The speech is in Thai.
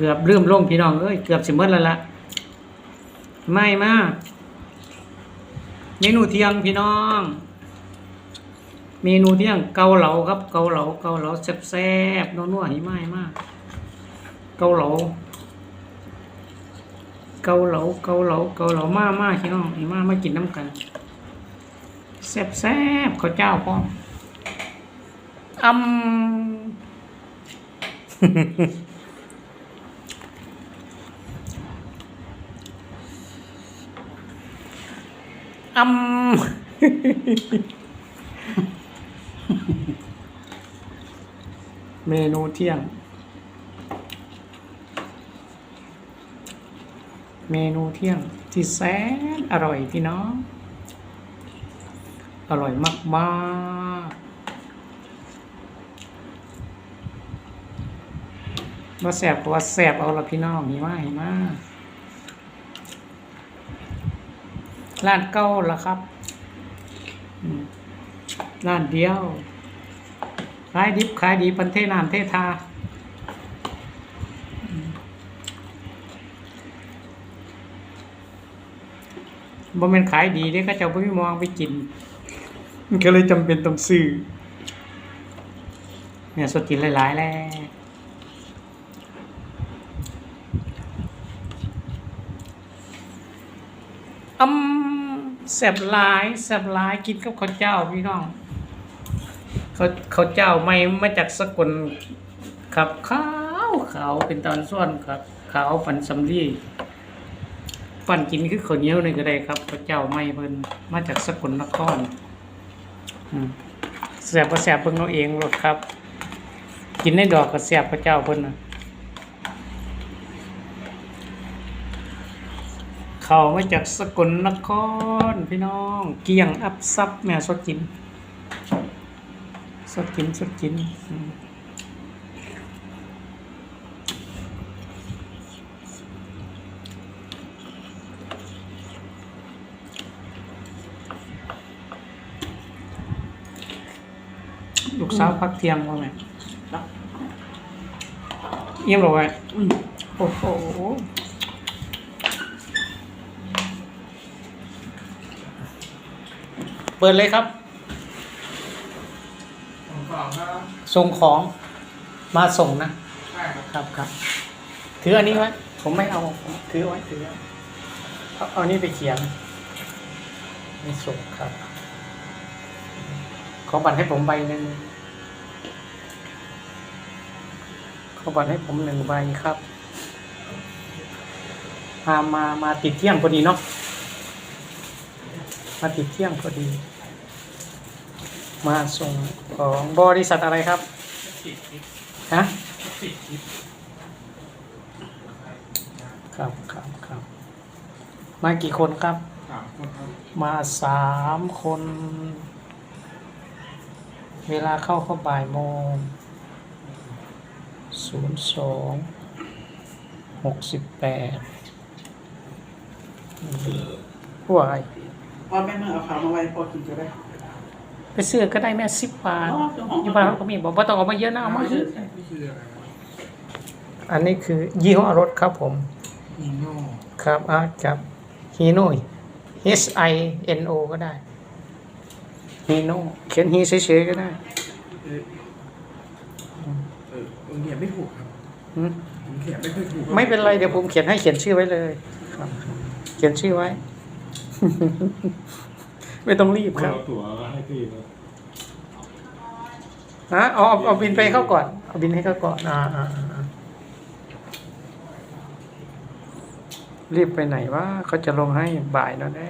เกือบเริ่มลงพี่น้องเอ้ยเกือบสิมดแล้วละไม่มากเมนูเที่ยงพี่น้อง เมนูเที่ยงเกาเหลาครับ เกาเหลาเกาเหลาแซ่บๆนัวๆหิมายมากเกาเหลาเกาเหลาเกาเหลาเกาเหลามามาพี่น้องหิมามากินน้ำกันแซ่บๆข้าวเจ้าพร้อมอืม อืมเมนูเที่ยง เมนูเที่ยง ที่แสนอร่อยพี่น้อง อร่อยมากๆว่าแสบว่าแสบเอาละพี่น้องเห็นมาเห็นมาก ร้านเก้าละครับร้านเดียว ขายดิบขายดีปันเทนามเททาบ่แม่นขายดีเด้ก็เจ้าบ่มีมองไปกิน มันก็เลยจำเป็นต้องซื้อเนี่ยสดกินหลาย ๆ แล้วอืม แซ่บหลายแซ่บหลายกินกับข้าวเจ้าพี่น้องเขาข้าวเจ้าไม่มาจากสกลครับขาวขาวเป็นตอนส่วนครับขาวปันสำลีปั่นกินคือข้าวเหนียวนี่ก็ได้ครับพระเจ้าไม่เพิ่นมาจากสกลนครอืมแสบก็แสบเพิ่งเอาเองหรอกครับ กินในดอกก็แสบพระเจ้าเพิ่นนะ เขามาจากสกลนครพี่น้อง เกียงอับซับแม่สดกิน สดกินสดกินอืมลูกสาวพักเที่ยงว่าไงเยี่ยมหรอวะโอ้โห เปิดเลยครับผมสองครับส่งของมาส่งนะ ใช่ครับครับครับ ถืออันนี้ไว้ ผมไม่เอาผมถือไว้ถือไว้เอาเอานี่ไปเขียนไม่ส่งครับ ขอบัตรให้ผมใบหนึ่งขอบัตรให้ผมหนึ่งใบครับมามามาติดเที่ยงพอดีเนาะ มาติดเที่ยงพอดี มาส่งของบริษัทอะไรครับฮะครับครับครับมากี่คนครับ มาสามคน เวลาเข้าเข้าบ่ายโมงศูนย์สองหกสิบแปดวาย พ่อแม่เมื่อเอาขาวมาไว้พอกินจะได้ไปซื้อก็ได้แม่สิบบาทอ๋อเจ้าของยี่บ้านเขาก็มีบอกว่าต้องเอามาเยอะนะเอามาเยอะนี่คืออะไรวะอันนี้คือยี่ห้อรถครับผมอีโน่ครับอะจับฮีโน่ H I N O ก็ได้ฮีโน่เขียนฮีเฉยๆก็ได้เออเออผมเขียนไม่ถูกครับหืมผมเขียนไม่ค่อยถูกไม่เป็นไรเดี๋ยวผมเขียนให้เขียนชื่อไว้เลย ครับ เขียนชื่อไว้ ไม่ต้องรีบครับ เอาตั๋วให้พี่ครับฮะเอาเอาเอาบินไปเข้าก่อน เอาบินให้เขาก่อนอ่าอ่าอ่าอ่ารีบไปไหนวะเขาจะลงให้บ่ายแล้วแน่